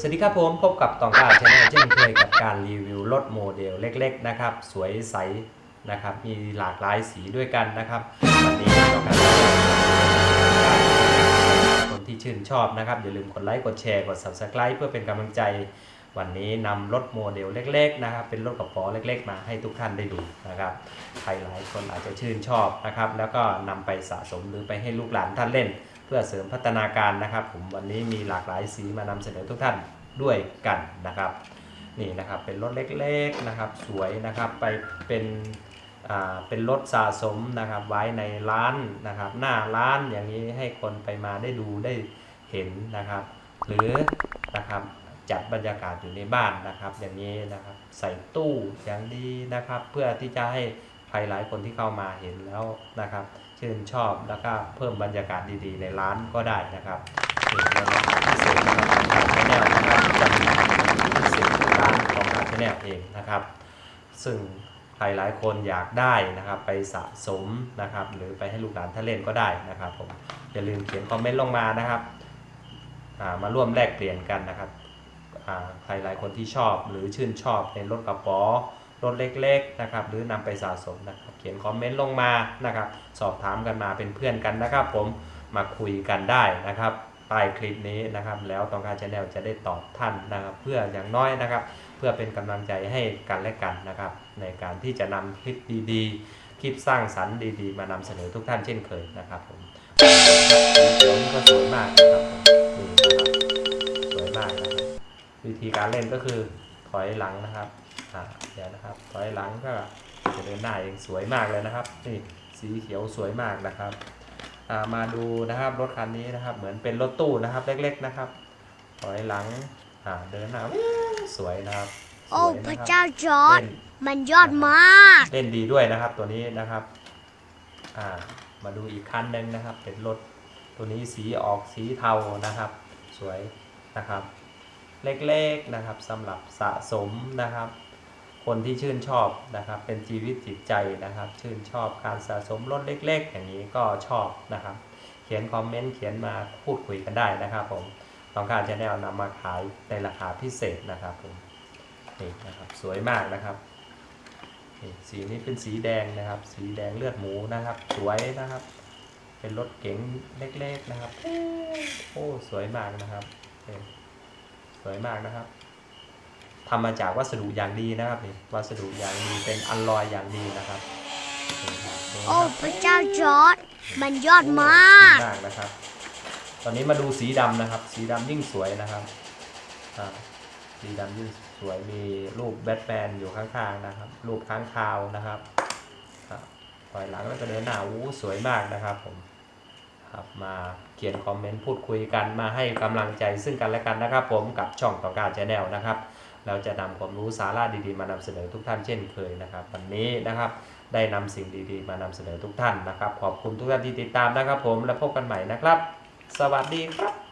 สวัสดีครับผมพบกับตองกาชแนลเช่นเคยกับการรีวิวรถโมเดลเล็กๆนะครับ สวยใสนะครับ มีหลากหลายสีด้วยกันนะครับวันนี้ตองกาคนที่ชื่นชอบนะครับ อย่าลืมกดไลค์กดแชร์กด subscribe เพื่อเป็นกำลังใจ วันนี้นำรถโมเดลเล็กๆนะครับเป็นรถกระป๋อเล็ก ๆ มาให้ทุกท่านได้ดูนะครับใครหลายคนอาจจะชื่นชอบนะครับแล้วก็นำไปสะสมหรือไปให้ลูกหลานท่านเล่น เพื่อเสริมพัฒนาการนะครับ ผมวันนี้มีหลากหลายสีมานำเสนอทุกท่านด้วยกันนะครับนี่นะครับเป็นรถเล็กๆนะครับสวยนะครับไปเป็นเป็นรถสะสมนะครับไว้ในร้านนะครับหน้าร้านอย่างนี้ให้คนไปมาได้ดูได้เห็นนะครับ หรือนะครับ จัดบรรยากาศอยู่ในบ้านนะครับ อย่างนี้นะครับ ใส่ตู้อย่างดีนะครับ เพื่อที่จะให้ใครหลายคนที่เข้ามาเห็นแล้วนะครับ ชื่นชอบแล้วก็เพิ่มบรรยากาศดีๆ ในร้านก็ได้นะครับนี่ในราคาพิเศษนะครับของทางชแนลนะครับจะมีพิเศษของร้านของทางชแนลเองนะครับ ซึ่งใครหลายคนอยากได้นะครับ ไปสะสมนะครับ หรือไปให้ลูกหลานท่านเล่นก็ได้นะครับผมอย่าลืมเขียนคอมเมนต์ลงมานะครับมาร่วมแลกเปลี่ยนกันนะครับ ใครหลายคนที่ชอบหรือชื่นชอบในรถกระป๋อรถเล็กๆนะครับหรือนำไปสะสมนะครับเขียนคอมเมนต์ลงมานะครับสอบถามกันมาเป็นเพื่อนกันนะครับ ผมมาคุยกันได้นะครับใต้คลิปนี้นะครับ แล้วตองการชาแนลจะได้ตอบท่านนะครับ เพื่ออย่างน้อยนะครับ เพื่อเป็นกำลังใจให้กันและกันนะครับ ในการที่จะนำคลิปดีๆ คลิปสร้างสรรค์ดีๆ มานำเสนอทุกท่านเช่นเคยนะครับผมเดี๋ยวนี้ก็สวยมากนะครับ วิธีการเล่นก็คือถอยหลังนะครับอ่าเดี๋ยวนะครับ ถอยหลังก็จะเดินหน้าเองสวยมากเลยนะครับนี่สีเขียวสวยมากนะครับอ่ามาดูนะครับรถคันนี้นะครับ เหมือนเป็นรถตู้นะครับเล็ก ๆนะครับ ถอยหลังอ่าเดินหน้าวิ่งสวยนะครับสโอ้วยพนระคบเจ้าจอร์ดเล่นมันยอดมาก เล่นดีด้วยนะครับตัวนี้นะครับอ่ามาดูอีกคันหนึ่งนะครับ เป็นรถตัวนี้สีออกสีเทานะครับ สวยนะครับ เล็กๆนะครับสำหรับสะสมนะครับ คนที่ชื่นชอบนะครับเป็นชีวิตจิตใจนะครับ ชื่นชอบการสะสมรถเล็ก ๆ อย่างนี้ก็ชอบนะครับ เขียนคอมเมนต์เขียนมาพูดคุยกันได้นะครับผมต้องการจะแนวนำมาขายในราคาพิเศษนะครับผมนี่นะครับสวยมากนะครับนี่สีนี้เป็นสีแดงนะครับ สีแดงเลือดหมูนะครับ สวยนะครับ เป็นรถเก๋งเล็กๆนะครับ โอ้สวยมากนะครับ สวยมากนะครับทำมาจากวัสดุอย่างดีนะครับนี่วัสดุอย่างดีเป็นอัลลอยอย่างดีนะครับนี่ครับดูนะโอ้ครับพระเจ้าจอร์ดมันยอดมากดีมากนะครับ ตอนนี้มาดูสีดำนะครับ สีดำยิ่งสวยนะครับอ่าสีดำยิ่งสวยมีรูปแบทแมนอยู่ข้างๆนะครับ รูปค้างคาวนะครับครับถอยหลังแล้วก็เดินหน้าอู้สวยมากนะครับผม ครับมาเขียนคอมเมนต์พูดคุยกันมาให้กำลังใจซึ่งกันและกันนะครับ ผมกับช่องต่อการชนแนลนะครับ เราจะนำความรู้สาระดีๆ มานำเสนอทุกท่านเช่นเคยนะครับ วันนี้นะครับได้นำสิ่งดีๆ มานำเสนอทุกท่านนะครับ ขอบคุณทุกท่านที่ติดตามนะครับ ผมและพบกันใหม่นะครับ สวัสดีครับ